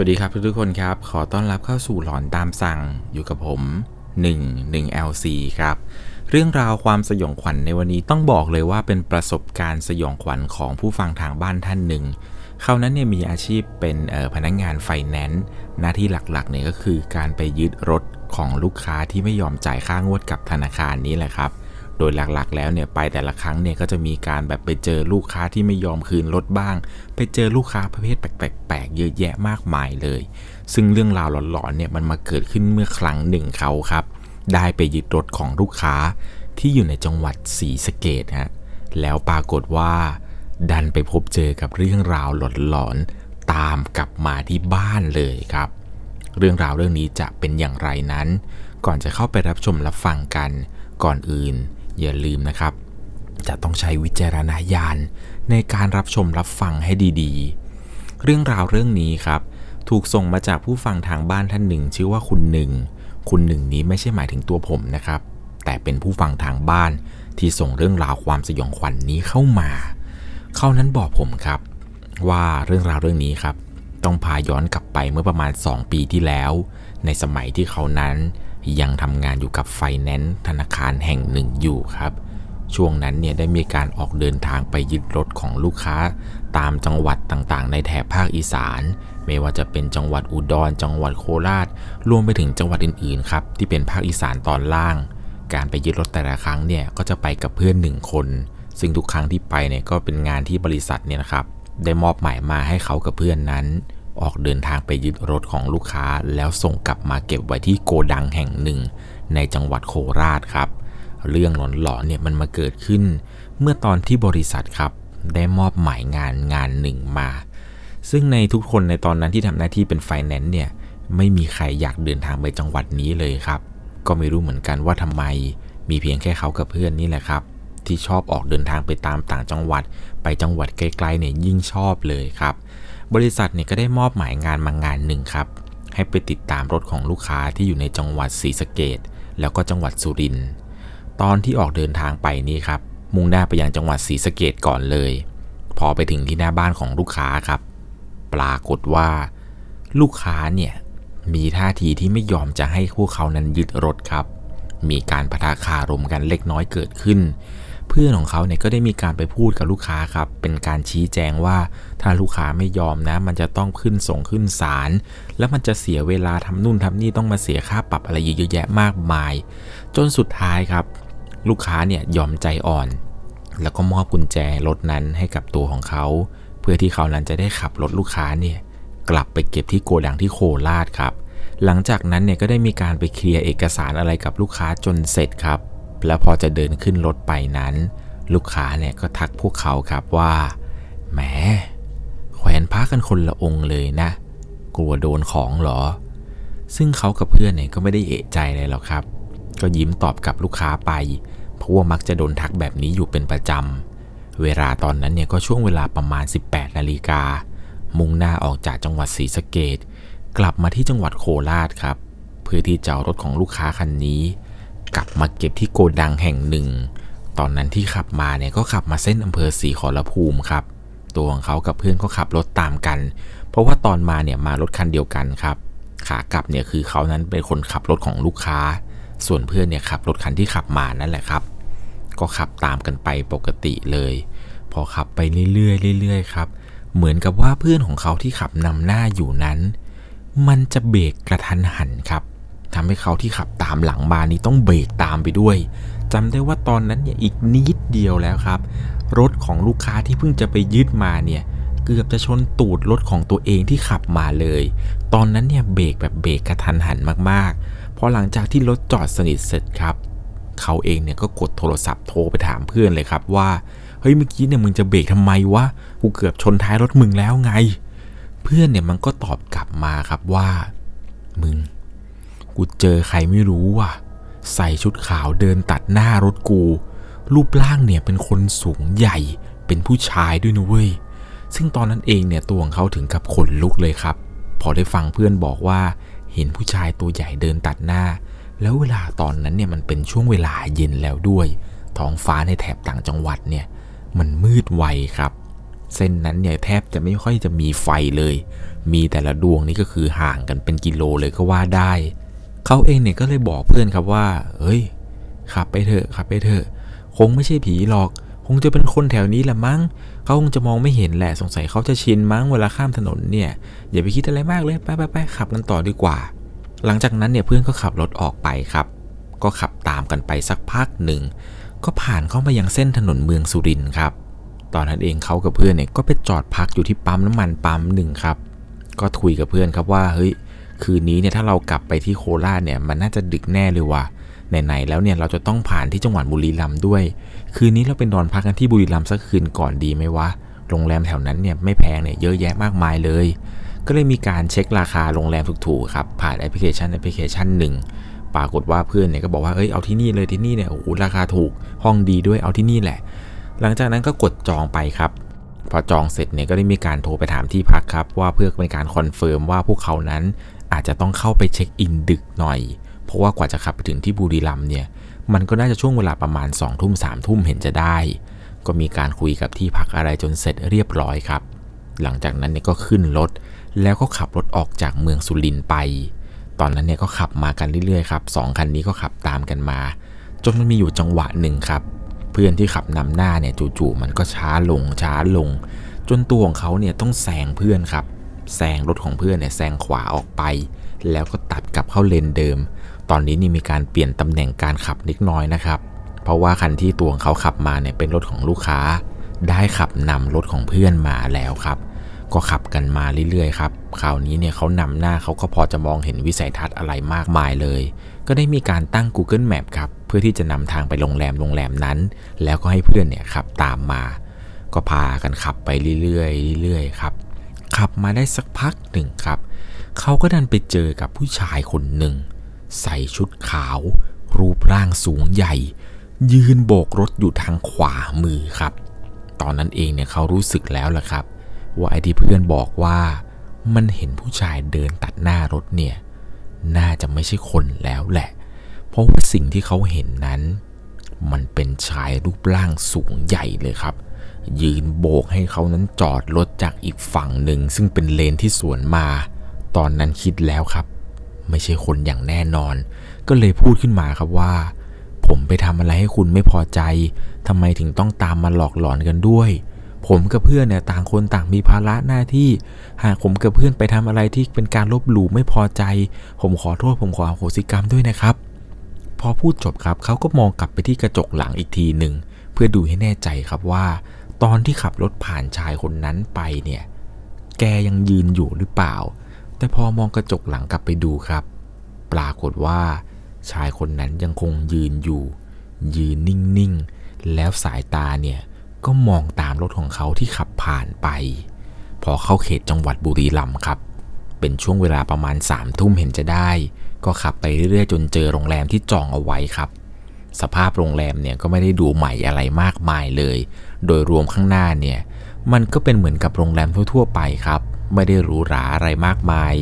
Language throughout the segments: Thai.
สวัสดีครับทุกๆคนครับ ขอต้อนรับเข้าสู่หลอนตามสั่งอยู่กับผม 1 1 LC ครับ เรื่องราวความสยองขวัญในวันนี้ต้องบอกเลยว่าเป็นประสบการณ์สยองขวัญของผู้ฟังทางบ้านท่านหนึ่ง เขานั้นเนี่ยมีอาชีพเป็นพนักงงานไฟแนนซ์หน้าที่หลักๆเนี่ยก็คือการไปยึดรถของลูกค้าที่ไม่ยอมจ่ายค่างวดกับธนาคารนี้แหละครับ โดยหลักๆ แล้วเนี่ยไปแต่ละครั้งเนี่ยก็จะมีการแบบไปเจอลูกค้าที่ไม่ยอมคืนรถบ้าง ไปเจอลูกค้าประเภทแปลกๆเยอะแยะมากมายเลย ซึ่งเรื่องราวหลอนๆเนี่ยมันมาเกิดขึ้นเมื่อครั้งหนึ่งเขาครับ ได้ไปยึดรถของลูกค้าที่อยู่ในจังหวัดศรีสะเกดฮะแล้วปรากฏว่า ดันไปพบเจอกับเรื่องราวหลอนๆตามกลับมาที่บ้านเลยครับ เรื่องราวเรื่องนี้จะเป็นอย่างไรนั้น ก่อนจะเข้าไปรับชมรับฟังกันก่อนอื่น อย่าลืมนะครับ จะต้องใช้วิจารณญาณในการรับชมรับฟังให้ดีๆ เรื่องราวเรื่องนี้ครับ ถูกส่งมาจากผู้ฟังทางบ้านท่านหนึ่ง ชื่อว่าคุณหนึ่ง คุณหนึ่งนี้ไม่ใช่หมายถึงตัวผมนะครับ แต่เป็นผู้ฟังทางบ้านที่ส่งเรื่องราวความสยองขวัญนนี้เข้ามา เขานั้นบอกผมครับ ว่าเรื่องราวเรื่องนี้ครับ ต้องพาย้อนกลับไปเมื่อประมาณ 2 ปีที่แล้ว ในสมัยที่เขานั้น ยังทำงานอยู่กับไฟแนนซ์ธนาคารแห่งหนึ่งอยู่ครับ ช่วงนั้นเนี่ยได้มีการออกเดินทางไปยึดรถของลูกค้า ตามจังหวัดต่างๆ ในแถบภาคอีสาน ไม่ว่าจะเป็นจังหวัดอุดร จังหวัดโคราช รวมไปถึงจังหวัดอื่นๆครับที่เป็นภาคอีสานตอนล่าง การไปยึดรถแต่ละครั้งเนี่ยก็จะไปกับเพื่อนหนึ่งคน ซึ่งทุกครั้งที่ไปเนี่ยก็เป็นงานที่บริษัทเนี่ยนะครับได้มอบหมายมาให้เขากับเพื่อนนั้น ออกเดินทางไปยึดรถของลูกค้า แล้วส่งกลับมาเก็บไว้ที่โกดังแห่งหนึ่ง ในจังหวัดโคราชครับ เรื่องหลอนๆเนี่ยมันมาเกิดขึ้น เมื่อตอนที่บริษัทครับ ได้มอบหมายงานงานหนึ่งมา ซึ่งในทุกคนในตอนนั้นที่ทำหน้าที่เป็นไฟแนนซ์เนี่ยไม่มีใครอยากเดินทางไปจังหวัดนี้เลยครับ ก็ไม่รู้เหมือนกันว่าทำไม มีเพียงแค่เขากับเพื่อนนี่แหละครับ ที่ชอบออกเดินทางไปตามต่างจังหวัด ไปจังหวัดไกลๆเนี่ยยิ่งชอบเลยครับ บริษัทเนี่ยก็ได้มอบหมายงานมางานหนึ่งครับ ให้ไปติดตามรถของลูกค้าที่อยู่ในจังหวัดศรีสะเกดแล้วก็จังหวัดสุรินทร์ตอนที่ออกเดินทางไปนี้ครับ มุ่งหน้าไปยังจังหวัดศรีสะเกดก่อนเลย พอไปถึงที่หน้าบ้านของลูกค้าครับ ปรากฏว่า ลูกค้าเนี่ยมีท่าทีที่ไม่ยอมจะให้พวกเขานั้นยึดรถครับ มีการปะทะคารมกันเล็กน้อยเกิดขึ้น เพื่อนของเขาเนี่ยก็ได้มีการไปพูดกับลูกค้าครับ เป็นการชี้แจงว่าถ้าลูกค้าไม่ยอมนะ มันจะต้องขึ้นส่งขึ้นศาลแล้วมันจะเสียเวลาทำนู่นทำนี่ต้องมาเสียค่าปรับอะไรเยอะแยะมากมาย จนสุดท้ายครับ ลูกค้าเนี่ยยอมใจอ่อน แล้วก็มอบกุญแจรถนั้นให้กับตัวของเขา เพื่อที่เขานั้นจะได้ขับรถลูกค้าเนี่ยกลับไปเก็บที่โกดังที่โคราชครับ หลังจากนั้นเนี่ยก็ได้มีการไปเคลียร์เอกสารอะไรกับลูกค้าจนเสร็จครับ แล้วพอจะเดินขึ้นรถไปนั้น ลูกค้าเนี่ยก็ทักพวกเขาครับว่า แหม แขวนพากันคนละองค์เลยนะ กลัวโดนของหรอ ซึ่งเขากับเพื่อนเนี่ยก็ไม่ได้เอะใจเลยหรอกครับ ก็ยิ้มตอบกับลูกค้าไป เพราะว่ามักจะโดนทักแบบนี้อยู่เป็นประจำ เวลาตอนนั้นเนี่ยก็ช่วงเวลาประมาณ 18 นาฬิกา มุ่งหน้าออกจากจังหวัดศรีสะเกดกลับมาที่จังหวัดโคราชครับ เพื่อที่จะเอารถของลูกค้าคันนี้ กลับมาเก็บที่โกดังแห่งหนึ่ง ตอนนั้นที่ขับมาเนี่ยก็ขับมาเส้นอำเภอศรีขอรภูมิครับ ตัวของเขากับเพื่อนก็ขับรถตามกัน เพราะว่าตอนมาเนี่ยมารถคันเดียวกันครับ ขากลับเนี่ยคือเขานั้นเป็นคนขับรถของลูกค้า ส่วนเพื่อนเนี่ยขับรถคันที่ขับมานั่นแหละครับ ก็ขับตามกันไปปกติเลย พอขับไปเรื่อยๆเรื่อยๆครับเหมือนกับว่าเพื่อนของเขาที่ขับนำหน้าอยู่นั้น มันจะเบรกกระทันหันครับ ทำให้เขาที่ขับตามหลังมานี้ต้องเบรกตามไปด้วยจำได้ว่าตอนนั้นเนี่ยอีกนิดเดียวแล้วครับ รถของลูกค้าที่เพิ่งจะไปยึดมาเนี่ยเกือบจะชนตูดรถของตัวเองที่ขับมาเลย ตอนนั้นเนี่ยเบรกแบบเบรกกระทันหันมากๆพอหลังจากที่รถจอดสนิทเสร็จครับ เขาเองเนี่ยก็กดโทรศัพท์โทรไปถามเพื่อนเลยครับว่า เฮ้ยเมื่อกี้เนี่ยมึงจะเบรกทำไมวะ กูเกือบชนท้ายรถมึงแล้วไง เพื่อนเนี่ยมันก็ตอบกลับมาครับว่า มึง กูเจอใครไม่รู้ว่ะ ใส่ชุดขาวเดินตัดหน้ารถกู รูปร่างเนี่ยเป็นคนสูงใหญ่ เป็นผู้ชายด้วยนะเว้ย ซึ่งตอนนั้นเองเนี่ยตัวของเขาถึงกับขนลุกเลยครับ พอได้ฟังเพื่อนบอกว่า เห็นผู้ชายตัวใหญ่เดินตัดหน้า แล้วเวลาตอนนั้นเนี่ยมันเป็นช่วงเวลาเย็นแล้วด้วย ท้องฟ้าในแถบต่างจังหวัดเนี่ยมันมืดไวครับ เส้นนั้นเนี่ยแทบจะไม่ค่อยจะมีไฟเลย มีแต่ละดวงนี่ก็คือห่างกันเป็นกิโลเลยก็ว่าได้ เขาเองเนี่ยก็เลยบอกเพื่อนครับว่าเฮ้ย ขับไปเถอะขับไปเถอะ คงไม่ใช่ผีหรอก คงจะเป็นคนแถวนี้แหละมั้ง เขาคงจะมองไม่เห็นแหละ สงสัยเขาจะชินมั้งเวลาข้ามถนนเนี่ย อย่าไปคิดอะไรมากเลย ไปไปไปขับกันต่อดีกว่า หลังจากนั้นเนี่ยเพื่อนก็ขับรถออกไปครับ ก็ขับตามกันไปสักพักหนึ่ง ก็ผ่านเข้ามายังเส้นถนนเมืองสุรินทร์ครับ ตอนนั้นเองเขากับเพื่อนเนี่ยก็ไปจอดพักอยู่ที่ปั๊มน้ำมันปั๊มหนึ่งครับ ก็คุยกับเพื่อนครับว่า เฮ้ย คืนนี้เนี่ยถ้าเรากลับไปที่โคราชเนี่ยมันน่าจะดึกแน่เลยว่ะไหนๆแล้วเนี่ยเราจะต้องผ่านที่จังหวัดบุรีรัมย์ด้วย คืนนี้เราเป็นนอนพักกันที่บุรีรัมย์สักคืนก่อนดีไหมวะโรงแรมแถวนั้นเนี่ยไม่แพงเนี่ยเยอะแยะมากมายเลย ก็เลยมีการเช็คราคาโรงแรมถูกๆครับผ่านแอปพลิเคชันแอปพลิเคชันหนึ่งปรากฏว่าเพื่อนเนี่ยก็บอกว่าเอ้ยเอาที่นี่เลยที่นี่เนี่ยโอ้โหราคาถูกห้องดีด้วยเอาที่นี่แหละ หลังจากนั้นก็กดจองไปครับ พอจองเสร็จเนี่ยก็ได้มีการโทรไปถามที่พักครับ ว่าเพื่อเป็นการคอนเฟิร์มว่าพวกเขานั้น อาจจะต้องเข้าไปเช็คอินดึกหน่อย เพราะว่ากว่าจะขับไปถึงที่บุรีรัมย์เนี่ย มันก็น่าจะช่วงเวลาประมาณ2องทุ่มสามทุ่มเห็นจะได้ ก็มีการคุยกับที่พักอะไรจนเสร็จเรียบร้อยครับ หลังจากนั้นเนี่ยก็ขึ้นรถ แล้วก็ขับรถออกจากเมืองสุรินทร์ไป ตอนนั้นเนี่ยก็ขับมากันเรื่อยๆครับสองคันนี้ก็ขับตามกันมา จนมันมีอยู่จังหวะหนึ่งครับ เพื่อนที่ขับนำหน้าเนี่ยจู่ๆมันก็ช้าลงช้าลง จนตัวของเขาเนี่ยต้องแซงเพื่อนครับ แซงรถของเพื่อนเนี่ยแซงขวาออกไป แล้วก็ตัดกลับเข้าเลนเดิม ตอนนี้นี่มีการเปลี่ยนตำแหน่งการขับนิดน้อยนะครับ เพราะว่าคันที่ตัวของเขาขับมาเนี่ยเป็นรถของลูกค้า ได้ขับนำรถของเพื่อนมาแล้วครับ ก็ขับกันมาเรื่อยๆครับ คราวนี้เนี่ยเขานำหน้าเขาก็พอจะมองเห็นวิสัยทัศน์อะไรมากมายเลย ก็ได้มีการตั้ง Google Map ครับเพื่อที่จะนำทางไปโรงแรมโรงแรมนั้น แล้วก็ให้เพื่อนเนี่ยขับตามมา ก็พากันขับไปเรื่อยๆเรื่อยๆครับ ขับมาได้สักพักหนึ่งครับ เขาก็ดันไปเจอกับผู้ชายคนหนึ่ง ใส่ชุดขาว รูปร่างสูงใหญ่ ยืนโบกรถอยู่ทางขวามือครับ ตอนนั้นเองเนี่ยเขารู้สึกแล้วล่ะครับ ว่าไอ้ที่เพื่อนบอกว่ามันเห็นผู้ชายเดินตัดหน้ารถเนี่ย น่าจะไม่ใช่คนแล้วแหละ เพราะว่าสิ่งที่เขาเห็นนั้น มันเป็นชายรูปร่างสูงใหญ่เลยครับ ยืนโบกให้เขานั้นจอดรถจากอีกฝั่งหนึ่ง ซึ่งเป็นเลนที่สวนมา ตอนนั้นคิดแล้วครับ ไม่ใช่คนอย่างแน่นอน ก็เลยพูดขึ้นมาครับว่า ผมไปทำอะไรให้คุณไม่พอใจทำไมถึงต้องตามมาหลอกหลอนกันด้วย ผมกับเพื่อนเนี่ยต่างคนต่างมีภาระหน้าที่ หากผมกับเพื่อนไปทำอะไรที่เป็นการลบหลู่ไม่พอใจ ผมขอโทษผมขออโหสิกรรมด้วยนะครับ พอพูดจบครับเขาก็มองกลับไปที่กระจกหลังอีกทีหนึ่งเพื่อดูให้แน่ใจครับว่า ตอนที่ขับรถผ่านชายคนนั้นไปเนี่ย แกยังยืนอยู่หรือเปล่า แต่พอมองกระจกหลังกลับไปดูครับ ปรากฏว่าชายคนนั้นยังคงยืนอยู่ ยืนนิ่งๆ แล้วสายตาเนี่ยก็มองตามรถของเขาที่ขับผ่านไป พอเข้าเขตจังหวัดบุรีรัมย์ครับ เป็นช่วงเวลาประมาณ3ามทุ่มเห็นจะได้ ก็ขับไปเรื่อยๆ จนเจอโรงแรมที่จองเอาไว้ครับ สภาพโรงแรมเนี่ยก็ไม่ได้ดูใหม่อะไรมากมายเลย โดยรวมข้างหน้าเนี่ยมันก็เป็นเหมือนกับโรงแรมทั่วๆไปครับ ไม่ได้หรูหราอะไรมากมาย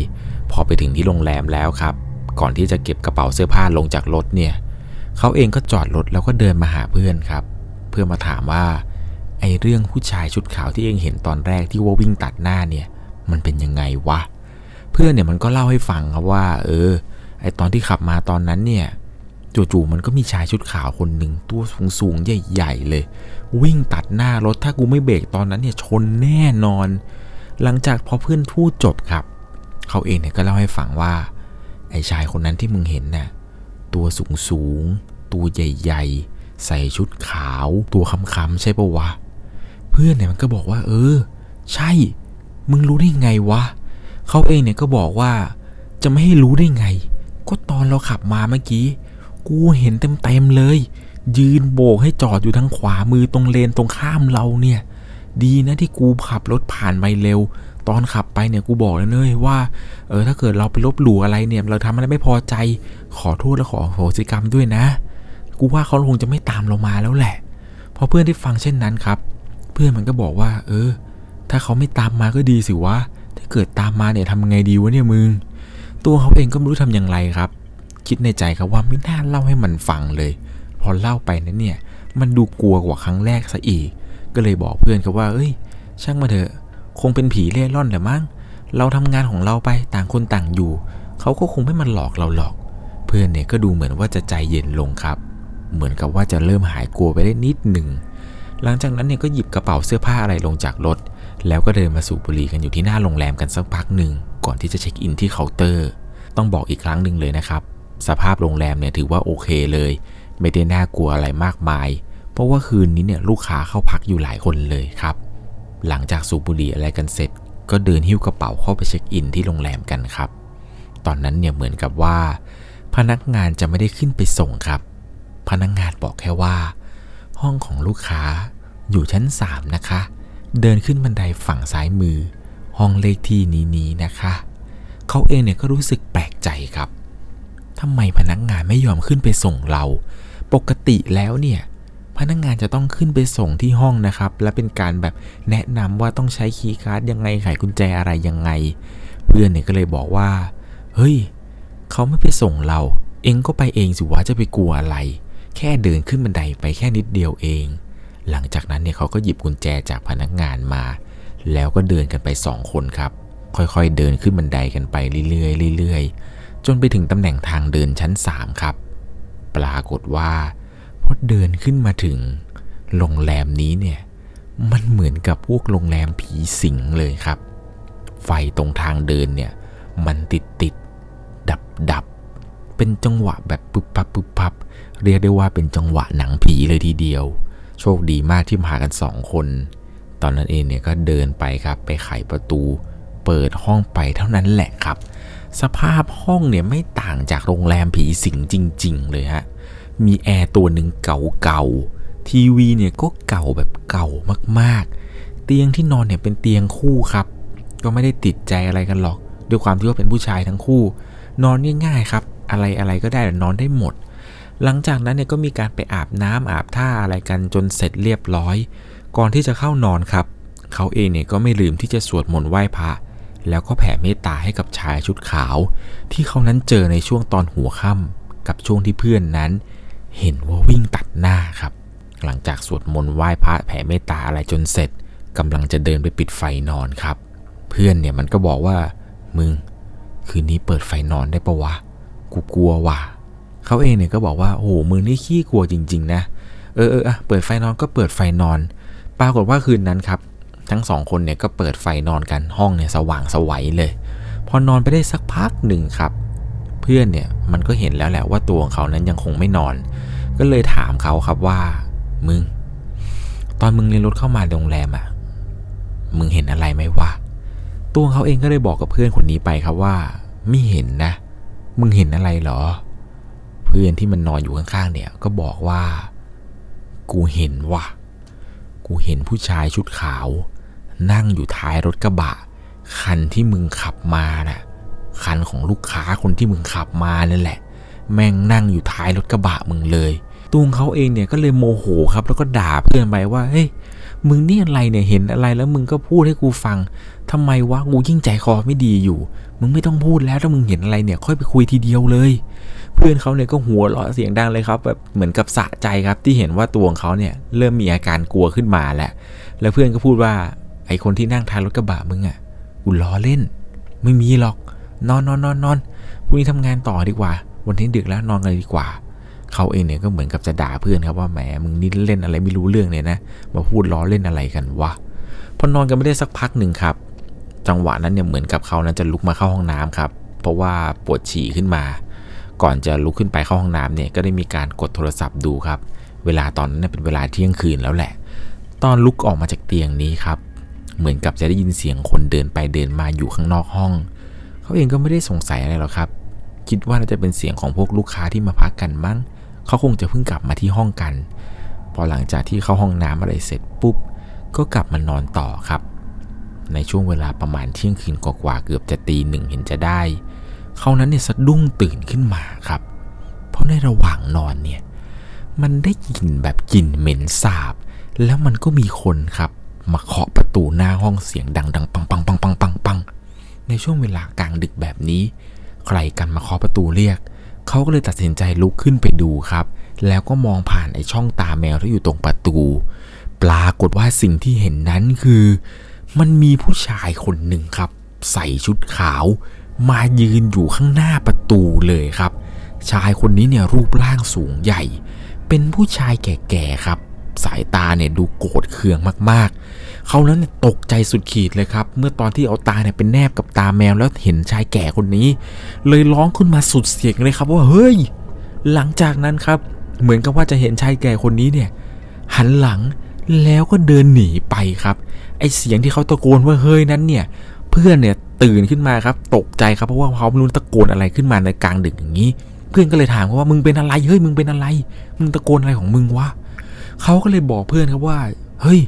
พอไปถึงที่โรงแรมแล้วครับ ก่อนที่จะเก็บกระเป๋าเสื้อผ้าลงจากรถเนี่ยเขาเองก็จอดรถแล้วก็เดินมาหาเพื่อนครับ เพื่อมาถามว่าไอ้เรื่องผู้ชายชุดขาวที่เองเห็นตอนแรกที่ว่าวิ่งตัดหน้าเนี่ยมันเป็นยังไงวะ เพื่อนเนี่ยมันก็เล่าให้ฟังครับว่า เออ ไอตอนที่ขับมาตอนนั้นเนี่ยจู่ๆมันก็มีชายชุดขาวคนหนึ่งตัวสูงๆใหญ่ ๆ เลย วิ่งตัดหน้ารถถ้ากูไม่เบรกตอนนั้นเนี่ยชนแน่นอน หลังจากพอเพื่อนพูดจบครับ เขาเองเนี่ยก็เล่าให้ฟังว่า ไอ้ชายคนนั้นที่มึงเห็นน่ะตัวสูงสูงตัวใหญ่ๆ ใส่ชุดขาวตัวค้ำๆใช่ปะวะ เพื่อนเนี่ยมันก็บอกว่า เออ ใช่ มึงรู้ได้ไงวะเขาเองเนี่ยก็บอกว่าจะไม่ให้รู้ได้ไง ก็ตอนเราขับมาเมื่อกี้ กูเห็นเต็มๆเลย ยืนโบกให้จอดอยู่ทางขวามือตรงเลนตรงข้ามเราเนี่ย ดีนะที่กูขับรถผ่านไปเร็ว ตอนขับไปเนี่ยกูบอกแล้วเนยว่าเออถ้าเกิดเราไปลบหลู่อะไรเนี่ย เราทำอะไรไม่พอใจ ขอโทษและขอโหสิกรรมด้วยนะ กูว่าเขาคงจะไม่ตามเรามาแล้วแหละพอเพื่อนได้ฟังเช่นนั้นครับ เพื่อนมันก็บอกว่า เออ ถ้าเขาไม่ตามมาก็ดีสิวะถ้าเกิดตามมาเนี่ยทำไงดีวะเนี่ยมึงตัวเขาเองก็ไม่รู้ทำอย่างไรครับ คิดในใจครับว่าไม่น่าเล่าให้มันฟังเลย อเล่าไปนั้นเนี่ย มันดูกลัวกว่าครั้งแรกซะอีก ก็เลยบอกเพื่อนครับว่าเอ้ย ช่างมาเถอะ คงเป็นผีเล่ร่อนแหละมั้ง เราทำงานของเราไปต่างคนต่างอยู่ เขาก็คงไม่มาหลอกเราหรอก เพื่อนเนี่ยก็ดูเหมือนว่าจะใจเย็นลงครับ เหมือนกับว่าจะเริ่มหายกลัวไปได้นิดหนึ่ง หลังจากนั้นเนี่ยก็หยิบกระเป๋าเสื้อผ้าอะไรลงจากรถ แล้วก็เดินมาสูบบุหรี่กันอยู่ที่หน้าโรงแรมกันสักพักหนึ่ง ก่อนที่จะเช็คอินที่เคาน์เตอร์ ต้องบอกอีกครั้งหนึ่งเลยนะครับสภาพโรงแรมเนี่ยถือว่าโอเคเลย ไม่ได้น่ากลัวอะไรมากมาย เพราะว่าคืนนี้เนี่ยลูกค้าเข้าพักอยู่หลายคนเลยครับ หลังจากสูบบุหรี่อะไรกันเสร็จ ก็เดินหิ้วกระเป๋าเข้าไปเช็คอินที่โรงแรมกันครับ ตอนนั้นเนี่ยเหมือนกับว่า พนักงานจะไม่ได้ขึ้นไปส่งครับ พนักงานบอกแค่ว่า ห้องของลูกค้าอยู่ชั้น 3 นะคะ เดินขึ้นบันไดฝั่งซ้ายมือ ห้องเลขที่นี้นี้นะคะ เขาเองเนี่ยก็รู้สึกแปลกใจครับ ทำไมพนักงานไม่ยอมขึ้นไปส่งเรา ปกติแล้วเนี่ย พนักงานจะต้องขึ้นไปส่งที่ห้องนะครับ และเป็นการแบบแนะนำว่าต้องใช้คีย์การ์ดยังไงไขกุญแจอะไรยังไง เพื่อนเนี่ยก็เลยบอกว่า เฮ้ย เขาไม่ไปส่งเรา เองก็ไปเองสิวะจะไปกลัวอะไร แค่เดินขึ้นบันไดไปแค่นิดเดียวเอง หลังจากนั้นเนี่ยเขาก็หยิบกุญแจจากพนักงานมา แล้วก็เดินกันไปสองคนครับ ค่อยๆเดินขึ้นบันไดกันไปเรื่อยๆเรื่อยๆ จนไปถึงตำแหน่งทางเดินชั้น 3 ครับ ปรากฏว่าพอเดินขึ้นมาถึงโรงแรมนี้เนี่ย มันเหมือนกับพวกโรงแรมผีสิงเลยครับ ไฟตรงทางเดินเนี่ย มันติดติดดับดับเป็นจังหวะแบบปุบปับปุบปับเรียกได้ว่าเป็นจังหวะหนังผีเลยทีเดียว โชคดีมากที่มากันสองคน ตอนนั้นเองเนี่ยก็เดินไปครับไปไขประตู เปิดห้องไปเท่านั้นแหละครับ สภาพห้องเนี่ยไม่ต่างจากโรงแรมผีสิงจริง ๆ เลยฮะ มีแอร์ตัวหนึ่งเก่าๆ ทีวีเนี่ยก็เก่าแบบเก่ามากๆ เตียงที่นอนเนี่ยเป็นเตียงคู่ครับ ก็ไม่ได้ติดใจอะไรกันหรอก ด้วยความที่ว่าเป็นผู้ชายทั้งคู่ นอนง่ายๆครับ อะไรอะไรก็ได้นอนได้หมด หลังจากนั้นเนี่ยก็มีการไปอาบน้ำอาบท่าอะไรกันจนเสร็จเรียบร้อย ก่อนที่จะเข้านอนครับ เขาเองเนี่ยก็ไม่ลืมที่จะสวดมนต์ไหว้พระ แล้วก็แผ่เมตตาให้กับชายชุดขาว ที่เขานั้นเจอในช่วงตอนหัวค่ำกับช่วงที่เพื่อนนั้น เห็นว่าวิ่งตัดหน้าครับ หลังจากสวดมนต์ไหว้พระแผ่เมตตาอะไรจนเสร็จกำลังจะเดินไปปิดไฟนอนครับ เพื่อนเนี่ยมันก็บอกว่า มึง คืนนี้เปิดไฟนอนได้ปะวะ กูกลัวว่ะเขาเองเนี่ยก็บอกว่าโอ้โหมึงนี่ขี้กลัวจริง ๆ นะ เออเอออะเปิดไฟนอนก็เปิดไฟนอน ปรากฏว่าคืนนั้นครับ ทั้งสองคนเนี่ยก็เปิดไฟนอนกันห้องเนี่ยสว่างสวัยเลย พอนอนไปได้สักพักหนึ่งครับ เพื่อนเนี่ยมันก็เห็นแล้วแหละว่าตัวของเขานั้นยังคงไม่นอน ก็เลยถามเขาครับว่า มึง ตอนมึงเรียนรถเข้ามาโรงแรมอะมึงเห็นอะไรไหมวะตัวเขาเองก็เลยบอกกับเพื่อนคนนี้ไปครับว่า ไม่เห็นนะ มึงเห็นอะไรเหรอ เพื่อนที่มันนอนอยู่ข้างๆเนี่ยก็บอกว่า กูเห็นว่ะกูเห็นผู้ชายชุดขาว นั่งอยู่ท้ายรถกระบะ คันที่มึงขับมาน่ะ คันของลูกค้าคนที่มึงขับมานั่นแหละ แม่งนั่งอยู่ท้ายรถกระบะมึงเลยตูงเขาเองเนี่ยก็เลยโมโหครับ แล้วก็ด่าเพื่อนไปว่าเฮ้ยมึงนี่อะไรเนี่ยเห็นอะไรแล้วมึงก็พูดให้กูฟังทำไมวะกูยิ่งใจคอไม่ดีอยู่ มึงไม่ต้องพูดแล้วถ้ามึงเห็นอะไรเนี่ย ค่อยไปคุยทีเดียวเลย เพื่อนเขาเนี่ยก็หัวเราะเสียงดังเลยครับแบบเหมือนกับสะใจครับที่เห็นว่าตัวของเขาเนี่ยเริ่มมีอาการกลัวขึ้นมาแล้วแล้วเพื่อนก็พูดว่า ไอคนที่นั่งท้ายรถกระบะมึงอะ่ะกูล้อเล่น ไม่มีหรอก นอนนอนนอนนอนพรุ่งนี้ทำงานต่อดีกว่า วันนี้ดึกแล้วนอนกันดีกว่า เขาเองเนี่ยก็เหมือนกับจะด่าเพื่อนครับว่าแหมมึงนี่เล่นอะไรไม่รู้เรื่องเนี่ยนะมาพูดล้อเล่นอะไรกันวะพอนอนกันไม่ได้สักพักหนึ่งครับ จังหวะนั้นเนี่ยเหมือนกับเขานั้นจะลุกมาเข้าห้องน้ำครับ เพราะว่าปวดฉี่ขึ้นมา ก่อนจะลุกขึ้นไปเข้าห้องน้ำเนี่ยก็ได้มีการกดโทรศัพท์ดูครับ เวลาตอนนั้นเป็นเวลาเที่ยงคืนแล้วแหละ ตอนลุกออกมาจากเตียงนี้ครับ เหมือนกับจะได้ยินเสียงคนเดินไปเดินมาอยู่ข้างนอกห้อง เขาเองก็ไม่ได้สงสัยอะไรหรอกครับ คิดว่าน่าจะเป็นเสียงของพวกลูกค้าที่มาพักกันมั้งเขาคงจะเพิ่งกลับมาที่ห้องกัน พอหลังจากที่เข้าห้องน้ำอะไรเสร็จปุ๊บ ก็กลับมานอนต่อครับ ในช่วงเวลาประมาณเที่ยงคืนกว่าๆเกือบจะตีหนึ่งเห็นจะได้ เขานั้นเนี่ยสะดุ้งตื่นขึ้นมาครับ เพราะในระหว่างนอนเนี่ย มันได้กลิ่นแบบกลิ่นเหม็นสาบ แล้วมันก็มีคนครับ มาเคาะประตูหน้าห้องเสียงดังดังปังปังปังปังปังปังในช่วงเวลากลางดึกแบบนี้ ใครกันมาเคาะประตูเรียก เขาก็เลยตัดสินใจลุกขึ้นไปดูครับ แล้วก็มองผ่านไอ้ช่องตาแมวที่อยู่ตรงประตู ปรากฏว่าสิ่งที่เห็นนั้นคือ มันมีผู้ชายคนหนึ่งครับ ใส่ชุดขาว มายืนอยู่ข้างหน้าประตูเลยครับ ชายคนนี้เนี่ยรูปร่างสูงใหญ่ เป็นผู้ชายแก่ๆครับ สายตาเนี่ยดูโกรธเคืองมากๆ เขานั้นตกใจสุดขีดเลยครับ เมื่อตอนที่เอาตาเนี่ยเป็นแนบกับตาแมวแล้วเห็นชายแก่คนนี้ เลยร้องขึ้นมาสุดเสียงเลยครับว่าเฮ้ย หลังจากนั้นครับ เหมือนกับว่าจะเห็นชายแก่คนนี้เนี่ย หันหลังแล้วก็เดินหนีไปครับ ไอเสียงที่เขาตะโกนว่าเฮ้ยนั้นเนี่ย เพื่อนเนี่ยตื่นขึ้นมาครับ ตกใจครับเพราะว่าเขาไม่รู้ตะโกนอะไรขึ้นมาในกลางดึกอย่างนี้ เพื่อนก็เลยถามว่ามึงเป็นอะไรเฮ้ยมึงเป็นอะไร มึงตะโกนอะไรของมึงวะ เขาก็เลยบอกเพื่อนครับว่า เฮ้ย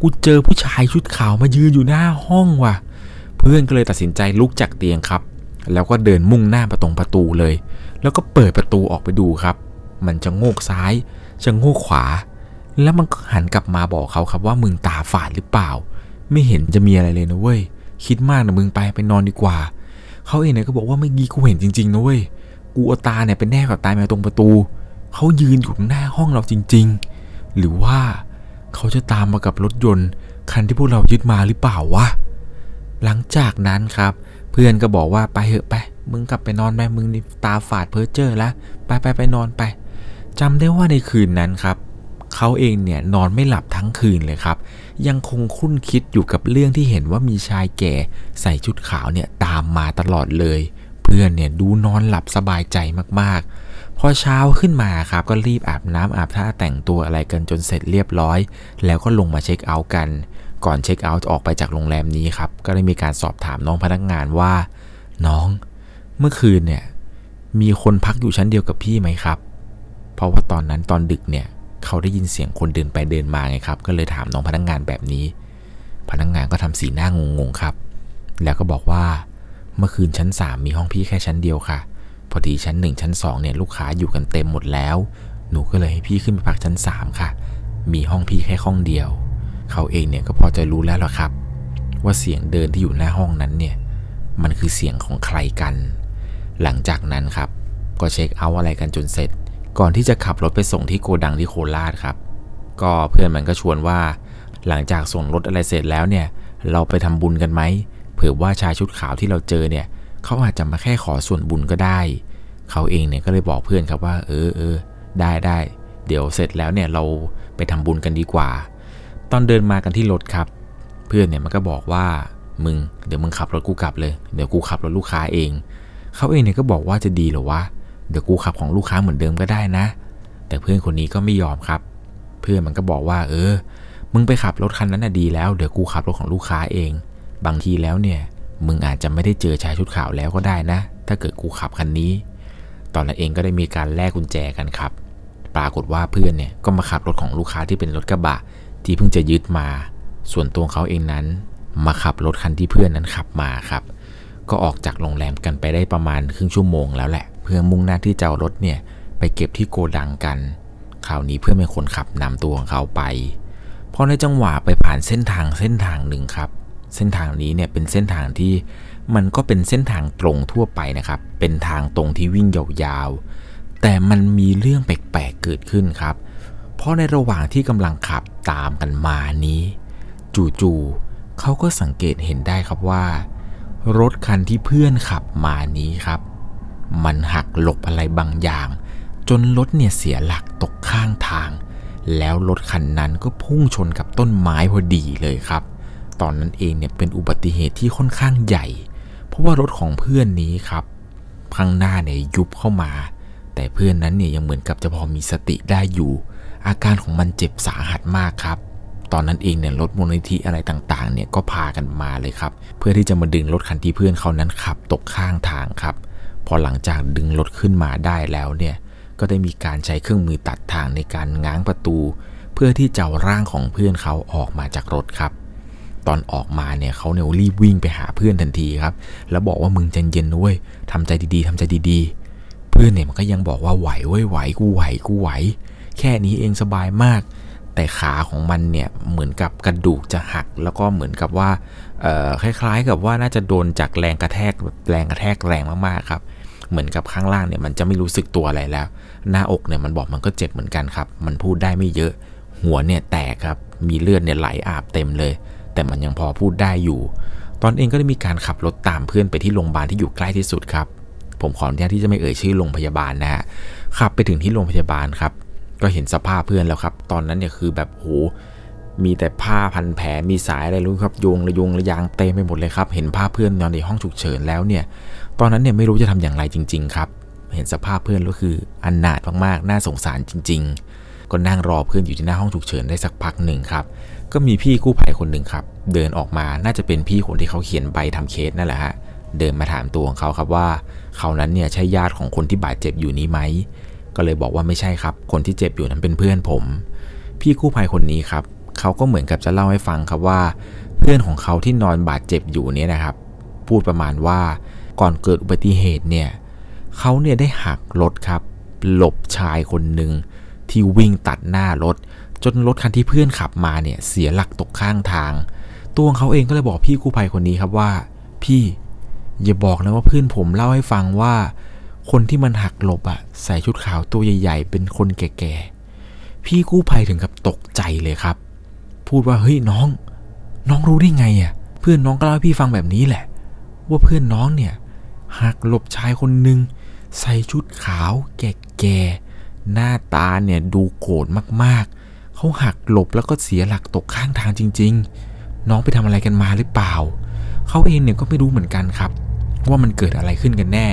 กูเจอผู้ชายชุดขาวมายืนอยู่หน้าห้องว่ะ เพื่อนก็เลยตัดสินใจลุกจากเตียงครับ แล้วก็เดินมุ่งหน้าประตรงประตูเลย แล้วก็เปิดประตูออกไปดูครับ มันจะโงกซ้าย จะโงกขวา แล้วมันก็หันกลับมาบอกเขาครับว่ามึงตาฝาดหรือเปล่า ไม่เห็นจะมีอะไรเลยนะเว้ย คิดมากนะมึงไปไปนอนดีกว่า เขาเองเนี่ยก็บอกว่าเมื่อกี้กูเห็นจริงๆนะเว้ย กูเอาตาเนี่ยเป็นแนบกับตายมวตรงประตูเขายืนอยู่หน้าห้องเราจริงๆ หรือว่าเขาจะตามมากับรถยนต์คันที่พวกเรายึดมาหรือเปล่าวะ หลังจากนั้นครับ เพื่อนก็บอกว่าไปเถอะไป มึงกลับไปนอนไปมึงตาฝาดเพ้อเจ้อแล้วไปไปไปนอนไปจำได้ว่าในคืนนั้นครับ เขาเองเนี่ยนอนไม่หลับทั้งคืนเลยครับ ยังคงคุ้นคิดอยู่กับเรื่องที่เห็นว่ามีชายแก่ใส่ชุดขาวเนี่ยตามมาตลอดเลย เพื่อนเนี่ยดูนอนหลับสบายใจมากๆ พอเช้าขึ้นมาครับก็รีบอาบน้ำอาบท่าแต่งตัวอะไรกันจนเสร็จเรียบร้อย แล้วก็ลงมาเช็คเอาท์กัน ก่อนเช็คเอาท์ออกไปจากโรงแรมนี้ครับ ก็ได้มีการสอบถามน้องพนักงานว่า น้องเมื่อคืนเนี่ยมีคนพักอยู่ชั้นเดียวกับพี่ไหมครับ เพราะว่าตอนนั้นตอนดึกเนี่ยเขาได้ยินเสียงคนเดินไปเดินมาไงครับ ก็เลยถามน้องพนักงานแบบนี้ พนักงานก็ทำสีหน้างงๆครับ แล้วก็บอกว่าเมื่อคืนชั้น 3 มีห้องพี่แค่ชั้นเดียวค่ะ พอดีชั้น 1 ชั้น2เนี่ยลูกค้าอยู่กันเต็มหมดแล้ว หนูก็เลยให้พี่ขึ้นไปพักชั้น 3 ค่ะ มีห้องพี่แค่ห้องเดียว เขาเองเนี่ยก็พอจะรู้แล้วล่ะครับ ว่าเสียงเดินที่อยู่หน้าห้องนั้นเนี่ยมันคือเสียงของใครกัน หลังจากนั้นครับ ก็เช็คเอาท์อะไรกันจนเสร็จ ก่อนที่จะขับรถไปส่งที่โกดังที่โคราชครับ ก็เพื่อนมันก็ชวนว่า หลังจากส่งรถอะไรเสร็จแล้วเนี่ย เราไปทำบุญกันไหมเผื่อว่าชายชุดขาวที่เราเจอเนี่ย เขาอาจจะมาแค่ขอส่วนบุญก็ได้ เขาเองเนี่ยก็เลยบอกเพื่อนครับว่า เออเออได้ได้เดี๋ยวเสร็จแล้วเนี่ยเราไปทำบุญกันดีกว่า ตอนเดินมากันที่รถครับ เพื่อนเนี่ยมันก็บอกว่ามึงเดี๋ยวมึงขับรถกูกลับเลยเดี๋ยวกูขับรถลูกค้าเอง เขาเองเนี่ยก็บอกว่าจะดีเหรอวะเดี๋ยวกูขับของลูกค้าเหมือนเดิมก็ได้นะ แต่เพื่อนคนนี้ก็ไม่ยอมครับ เพื่อนมันก็บอกว่า เออ มึงไปขับรถคันนั้นน่ะดีแล้ว เดี๋ยวกูขับรถของลูกค้าเอง บางทีแล้วเนี่ย มึงอาจจะไม่ได้เจอชายชุดขาวแล้วก็ได้นะ ถ้าเกิดกูขับคันนี้ ตอนนั้นเองก็ได้มีการแลกกุญแจกันครับ ปรากฏว่าเพื่อนเนี่ยก็มาขับรถของลูกค้าที่เป็นรถกระบะที่เพิ่งจะยึดมา ส่วนตัวเขาเองนั้น มาขับรถคันที่เพื่อนนั้นขับมาครับ ก็ออกจากโรงแรมกันไปได้ประมาณครึ่งชั่วโมงแล้วแหละ เพื่อมุ่งหน้าที่จะเอารถเนี่ยไปเก็บที่โกดังกัน คราวนี้เพื่อนเป็นคนขับนำตัวของเขาไปพอในจังหวะไปผ่านเส้นทางเส้นทางหนึ่งครับ เส้นทางนี้เนี่ยเป็นเส้นทางที่มันก็เป็นเส้นทางตรงทั่วไปนะครับ เป็นทางตรงที่วิ่งยาวๆ แต่มันมีเรื่องแปลกๆเกิดขึ้นครับ เพราะในระหว่างที่กำลังขับตามกันมานี้ จู่ๆเขาก็สังเกตเห็นได้ครับว่า รถคันที่เพื่อนขับมานี้ครับ มันหักหลบอะไรบางอย่าง จนรถเนี่ยเสียหลักตกข้างทาง แล้วรถคันนั้นก็พุ่งชนกับต้นไม้พอดีเลยครับ ตอนนั้นเองเนี่ยเป็นอุบัติเหตุที่ค่อนข้างใหญ่ เพราะว่ารถของเพื่อนนี้ครับข้างหน้าเนี่ยยุบเข้ามา แต่เพื่อนนั้นเนี่ยยังเหมือนกับจะพอมีสติได้อยู่ อาการของมันเจ็บสาหัสมากครับ ตอนนั้นเองเนี่ยรถมูลนิธิอะไรต่างๆเนี่ยก็พากันมาเลยครับ เพื่อที่จะมาดึงรถคันที่เพื่อนเขานั้นขับตกข้างทางครับ พอหลังจากดึงรถขึ้นมาได้แล้วเนี่ยก็ได้มีการใช้เครื่องมือตัดทางในการง้างประตู เพื่อที่จะเอาร่างของเพื่อนเขาออกมาจากรถครับ ตอนออกมาเนี่ยเขาเนี่ยรีบวิ่งไปหาเพื่อนทันทีครับ แล้วบอกว่ามึงใจเย็นนะเว้ยทำใจดีๆทำใจดีๆ เพื่อนเนี่ยมันก็ยังบอกว่าไหวเว้ยไหวกูไหวกูไหว แค่นี้เองสบายมาก แต่ขาของมันเนี่ยเหมือนกับกระดูกจะหัก แล้วก็เหมือนกับว่าเอ่อคล้ายๆกับว่าน่าจะโดนจากแรงกระแทกแบบแรงกระแทกแรงมากๆครับเหมือนกับข้างล่างเนี่ยมันจะไม่รู้สึกตัวอะไรแล้ว หน้าอกเนี่ยมันบอกมันก็เจ็บเหมือนกันครับ มันพูดได้ไม่เยอะหหัวเนี่ยแตกครับ มีเลือดเนี่ยไหลอาบเต็มเลย แต่มันยังพอพูดได้อยู่ ตอนเองก็ได้มีการขับรถตามเพื่อนไปที่โรงพยาบาลที่อยู่ใกล้ที่สุดครับ ผมขออนุญาตที่จะไม่เอ่ยชื่อโรงพยาบาลนะฮะขับไปถึงที่โรงพยาบาลครับ ก็เห็นสภาพเพื่อนแล้วครับ ตอนนั้นเนี่ยคือแบบโหมีแต่ผ้าพันแผลมีสายอะไรรู้ครับโยงระยงระยางเต็มไปหมดเลยครับ เห็นภาพเพื่อนนอนในห้องฉุกเฉินแล้วเนี่ย ตอนนั้นเนี่ยไม่รู้จะทำอย่างไรจริง ๆ ครับ เห็นสภาพเพื่อนก็คืออันนาถมากๆ น่าสงสารจริง ๆ ก็นั่งรอเพื่อนอยู่ที่หน้าห้องฉุกเฉินได้สักพักหนึ่งครับ ก็มีพี่กู้ภัยคนหนึ่งครับ เดินออกมาน่าจะเป็นพี่คนที่เขาเขียนใบทำเคสนั่นแหละฮะเดินมาถามตัวของเขาครับว่าเขานั้นเนี่ยใช่ญาติของคนที่บาดเจ็บอยู่นี้ไหมก็เลยบอกว่าไม่ใช่ครับ คนที่เจ็บอยู่นั้นเป็นเพื่อนผม พี่กู้ภัยคนนี้ครับเขาก็เหมือนกับจะเล่าให้ฟังครับว่า เพื่อนของเขาที่นอนบาดเจ็บอยู่เนี่ยนะครับ พูดประมาณว่าก่อนเกิดอุบัติเหตุเนี่ยเขาเนี่ยได้หักรถครับ หลบชายคนหนึ่ง ที่วิ่งตัดหน้ารถ จนรถคันที่เพื่อนขับมาเนี่ยเสียหลักตกข้างทาง ตัวของเขาเองก็เลยบอกพี่กู้ภัยคนนี้ครับว่า พี่อย่าบอกนะว่าเพื่อนผมเล่าให้ฟังว่า คนที่มันหักหลบอะใส่ชุดขาวตัวใหญ่ ๆ เป็นคนแก่ๆพี่กู้ภัยถึงกับตกใจเลยครับ พูดว่าเฮ้ยน้อง น้องรู้ได้ไงอะเพื่อนน้องก็เล่าให้พี่ฟังแบบนี้แหละ ว่าเพื่อนน้องเนี่ยหักหลบชายคนหนึ่งใส่ชุดขาวแก่ๆ หน้าตาเนี่ยดูโกรธมากๆ เขาหักหลบแล้วก็เสียหลักตกข้างทางจริง ๆ น้องไปทำอะไรกันมาหรือเปล่า เขาเองเนี่ยก็ไม่รู้เหมือนกันครับ ว่ามันเกิดอะไรขึ้นกันแน่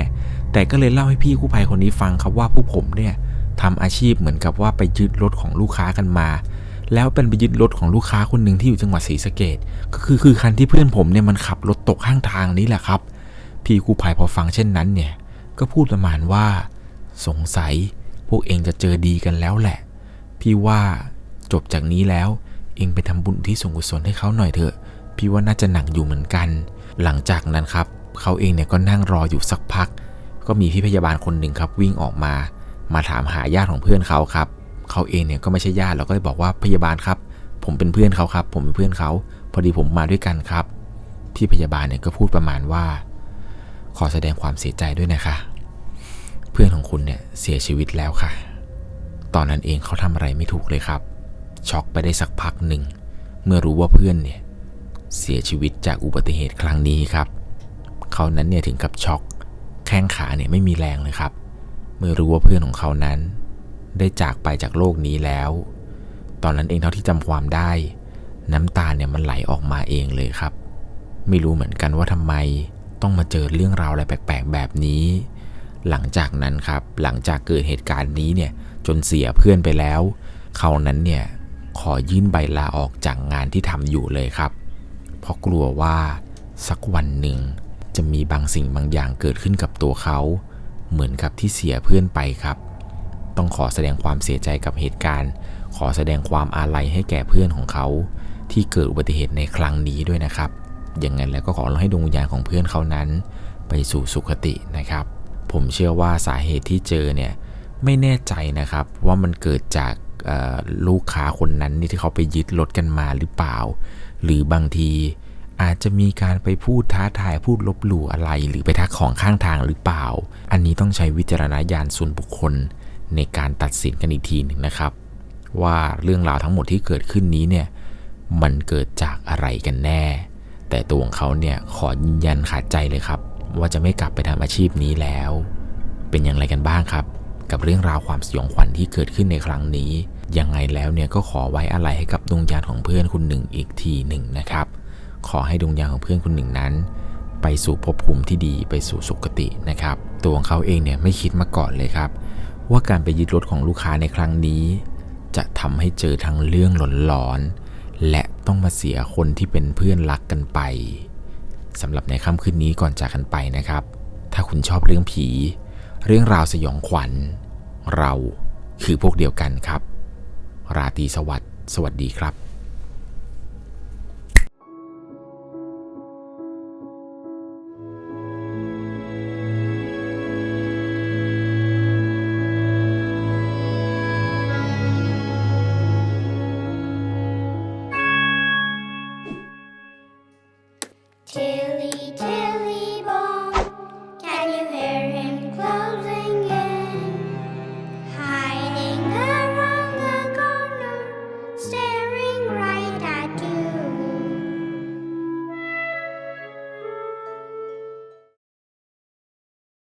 แต่ก็เลยเล่าให้พี่กู้ภัยคนนี้ฟังครับว่าผู้ผมเนี่ยทำอาชีพเหมือนกับว่าไปยึดรถของลูกค้ากันมา แล้วเป็นไปยึดรถของลูกค้าคนหนึ่งที่อยู่จังหวัดศรีสะเกดก็คือคือคันที่เพื่อนผมเนี่ยมันขับรถตกข้างทางนี้แหละครับ พี่กู้ภัยพอฟังเช่นนั้นเนี่ยก็พูดประมาณว่า สงสัย พวกเองจะเจอดีกันแล้วแหละ พี่ว่าจบจากนี้แล้ว เองไปทำบุญที่ส่งกุศลให้เขาหน่อยเถอะ พี่ว่าน่าจะหนักอยู่เหมือนกัน หลังจากนั้นครับ เขาเองเนี่ยก็นั่งรออยู่สักพัก ก็มีพี่พยาบาลคนหนึ่งครับวิ่งออกมา มาถามหาญาติของเพื่อนเขาครับ เขาเองเนี่ยก็ไม่ใช่ญาติเราก็เลยบอกว่าพยาบาลครับ ผมเป็นเพื่อนเขาครับ ผมเป็นเพื่อนเขา พอดีผมมาด้วยกันครับ พี่พยาบาลเนี่ยก็พูดประมาณว่า ขอแสดงความเสียใจด้วยนะคะ เพื่อนของคุณเนี่ยเสียชีวิตแล้วค่ะ ตอนนั้นเองเขาทำอะไรไม่ถูกเลยครับ ช็อกไปได้สักพักหนึ่ง เมื่อรู้ว่าเพื่อนเนี่ยเสียชีวิตจากอุบัติเหตุครั้งนี้ครับ เขานั้นเนี่ยถึงกับช็อก แข้งขาเนี่ยไม่มีแรงเลยครับ เมื่อรู้ว่าเพื่อนของเขานั้น ได้จากไปจากโลกนี้แล้ว ตอนนั้นเองเท่าที่จำความได้ น้ำตาเนี่ยมันไหลออกมาเองเลยครับ ไม่รู้เหมือนกันว่าทำไมต้องมาเจอเรื่องราวอะไรแปลกๆแบบนี้ หลังจากนั้นครับ หลังจากเกิดเหตุการณ์นี้เนี่ยจนเสียเพื่อนไปแล้ว เขานั้นเนี่ยขอยื่นใบลาออกจากงานที่ทำอยู่เลยครับ เพราะกลัวว่าสักวันหนึ่งจะมีบางสิ่งบางอย่างเกิดขึ้นกับตัวเขา เหมือนกับที่เสียเพื่อนไปครับ ต้องขอแสดงความเสียใจกับเหตุการณ์ ขอแสดงความอาลัยให้แก่เพื่อนของเขา ที่เกิดอุบัติเหตุในครั้งนี้ด้วยนะครับ อย่างนั้นแล้วก็ขอให้ดวงวิญญาณของเพื่อนเขานั้น ไปสู่สุคตินะครับ ผมเชื่อว่าสาเหตุที่เจอเนี่ยไม่แน่ใจนะครับว่ามันเกิดจากลูกค้าคนนั้นนี่ที่เขาไปยึดรถกันมาหรือเปล่า หรือบางทีอาจจะมีการไปพูดท้าทายพูดลบหลู่อะไร หรือไปทักของข้างทางหรือเปล่า อันนี้ต้องใช้วิจารณญาณส่วนบุคคลในการตัดสินกันอีกทีหนึ่งนะครับ ว่าเรื่องราวทั้งหมดที่เกิดขึ้นนี้เนี่ยมันเกิดจากอะไรกันแน่ แต่ตัวของเขาเนี่ยขอยืนยันขาดใจเลยครับ ว่าจะไม่กลับไปทำอาชีพนี้แล้ว เป็นอย่างไรกันบ้างครับ กับเรื่องราวความสยองขวัญที่เกิดขึ้นในครั้งนี้ ยังไงแล้วเนี่ยก็ขอไว้อะไรให้กับดวงญาณของเพื่อนคุณหนึ่งอีกทีหนึ่งนะครับ ขอให้ดวงญาณของเพื่อนคุณหนึ่งนั้น ไปสู่ภพภูมิที่ดีไปสู่สุคตินะครับ ตัวของเขาเองเนี่ยไม่คิดมาก่อนเลยครับ ว่าการไปยึดรถของลูกค้าในครั้งนี้ จะทำให้เจอทั้งเรื่องหลอนๆและต้องมาเสียคนที่เป็นเพื่อนรักกันไป สำหรับในค่ำคืนนี้ก่อนจากกันไปนะครับ ถ้าคุณชอบเรื่องผี เรื่องราวสยองขวัญ เราคือพวกเดียวกันครับ ราตรีสวัสดิ์สวัสดีครับ